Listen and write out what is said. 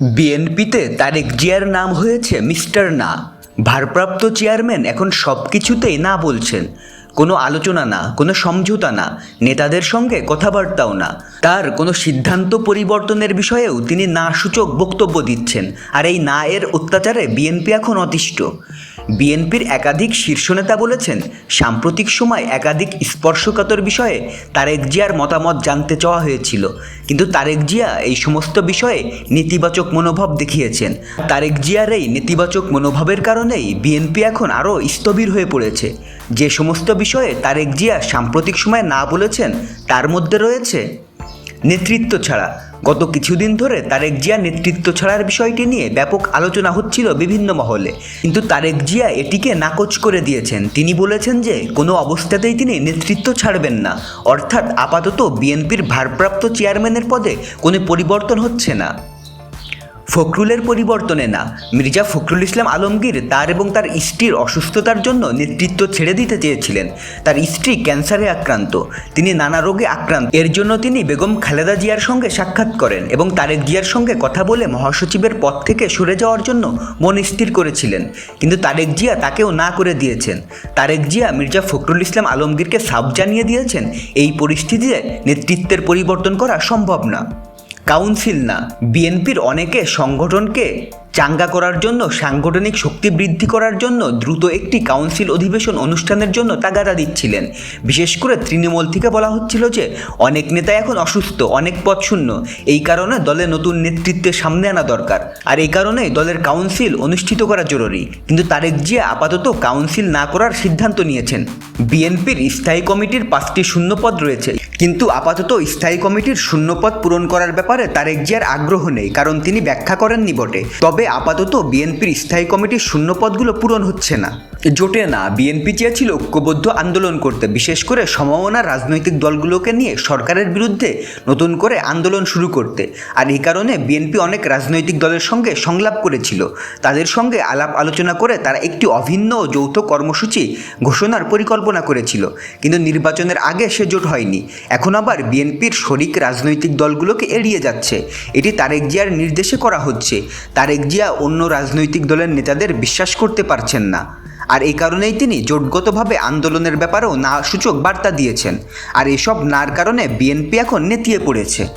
বিএনপিতে তারেক জিয়ার নাম হয়েছে মিস্টার না। ভারপ্রাপ্ত চেয়ারম্যান এখন সব কিছুতেই না বলছেন। কোনো আলোচনা না, কোনো সমঝোতা না, নেতাদের সঙ্গে কথাবার্তাও না। তার কোনো সিদ্ধান্ত পরিবর্তনের বিষয়েও তিনি না সূচক বক্তব্য দিচ্ছেন। আর এই না এর অত্যাচারে বিএনপি এখন অতিষ্ঠ। বিএনপির একাধিক শীর্ষ নেতা বলেছেন, সাম্প্রতিক সময় একাধিক স্পর্শকাতর বিষয়ে তারেক জিয়ার মতামত জানতে চাওয়া হয়েছিল। কিন্তু তারেক জিয়া এই সমস্ত বিষয়ে নেতিবাচক মনোভাব দেখিয়েছেন। তারেক জিয়ার এই নেতিবাচক মনোভাবের কারণেই বিএনপি এখন আরও স্থবির হয়ে পড়েছে। যে সমস্ত বিষয়ে তারেক জিয়া সাম্প্রতিক সময়ে না বলেছেন, তার মধ্যে রয়েছে নেতৃত্ব ছাড়া। গত কিছুদিন ধরে তারেক জিয়া নেতৃত্ব ছাড়ার বিষয়টি নিয়ে ব্যাপক আলোচনা হচ্ছিল বিভিন্ন মহলে। কিন্তু তারেক জিয়া এটিকে নাকচ করে দিয়েছেন। তিনি বলেছেন যে, কোনো অবস্থাতেই তিনি নেতৃত্ব ছাড়বেন না। অর্থাৎ আপাতত বিএনপির ভারপ্রাপ্ত চেয়ারম্যানের পদে কোনো পরিবর্তন হচ্ছে না। ফখরুলের পরিবর্তনে না। মির্জা ফখরুল ইসলাম আলমগীর তার এবং তার স্ত্রীর অসুস্থতার জন্য নেতৃত্ব ছেড়ে দিতে চেয়েছিলেন। তার স্ত্রী ক্যান্সারে আক্রান্ত, তিনি নানা রোগে আক্রান্ত। এর জন্য তিনি বেগম খালেদা জিয়ার সঙ্গে সাক্ষাৎ করেন এবং তারেক জিয়ার সঙ্গে কথা বলে মহাসচিবের পদ থেকে সরে যাওয়ার জন্য মন স্থির করেছিলেন। কিন্তু তারেক জিয়া তাকেও না করে দিয়েছেন। তারেক জিয়া মির্জা ফখরুল ইসলাম আলমগীরকে সাফ জানিয়ে দিয়েছেন, এই পরিস্থিতিতে নেতৃত্বের পরিবর্তন করা সম্ভব না। কাউন্সিল না। বিএনপির অনেকে সংগঠনকে চাঙ্গা করার জন্য, সাংগঠনিক শক্তি বৃদ্ধি করার জন্য দ্রুত একটি কাউন্সিল অধিবেশন অনুষ্ঠানের জন্য তাগাদা দিচ্ছিলেন। বিশেষ করে তৃণমূল থেকে বলা হচ্ছিল যে, অনেক নেতা এখন অসুস্থ, অনেক পদ শূন্য। এই কারণে দলে নতুন নেতৃত্বের সামনে আনা দরকার। আর এই কারণেই দলের কাউন্সিল অনুষ্ঠিত করা জরুরি। কিন্তু তারেক জিয়া আপাতত কাউন্সিল না করার সিদ্ধান্ত নিয়েছেন। বিএনপির স্থায়ী কমিটির পাঁচটি শূন্যপদ রয়েছে। কিন্তু আপাতত স্থায়ী কমিটির শূন্যপদ পূরণ করার ব্যাপারে তারেক জিয়ার আগ্রহ নেই, কারণ তিনি ব্যাখ্যা করেননি বটে। তবে আপাতত বিএনপির স্থায়ী কমিটির শূন্যপদগুলো পূরণ হচ্ছে না। জোটে না, বিএনপি চেয়েছিল ঐক্যবদ্ধ আন্দোলন করতে, বিশেষ করে সমমনা রাজনৈতিক দলগুলোকে নিয়ে সরকারের বিরুদ্ধে নতুন করে আন্দোলন শুরু করতে। আর এই কারণে বিএনপি অনেক রাজনৈতিক দলের সঙ্গে সংলাপ করেছিল। তাদের সঙ্গে আলাপ আলোচনা করে তারা একটি অভিন্ন যৌথ কর্মসূচি ঘোষণার পরিকল্পনা করেছিল। কিন্তু নির্বাচনের আগে সে জোট হয়নি। এখন আবার বিএনপির শরিক রাজনৈতিক দলগুলোকে এড়িয়ে যাচ্ছে। এটি তারেক জিয়ার নির্দেশে করা হচ্ছে। তারেক জিয়া অন্য রাজনৈতিক দলের নেতাদের বিশ্বাস করতে পারছেন না। আর এই কারণেই তিনি জোটগতভাবে আন্দোলনের ব্যাপারেও না সূচক বার্তা দিয়েছেন। আর এসব নার কারণে বিএনপি এখন নেতিয়ে পড়েছে।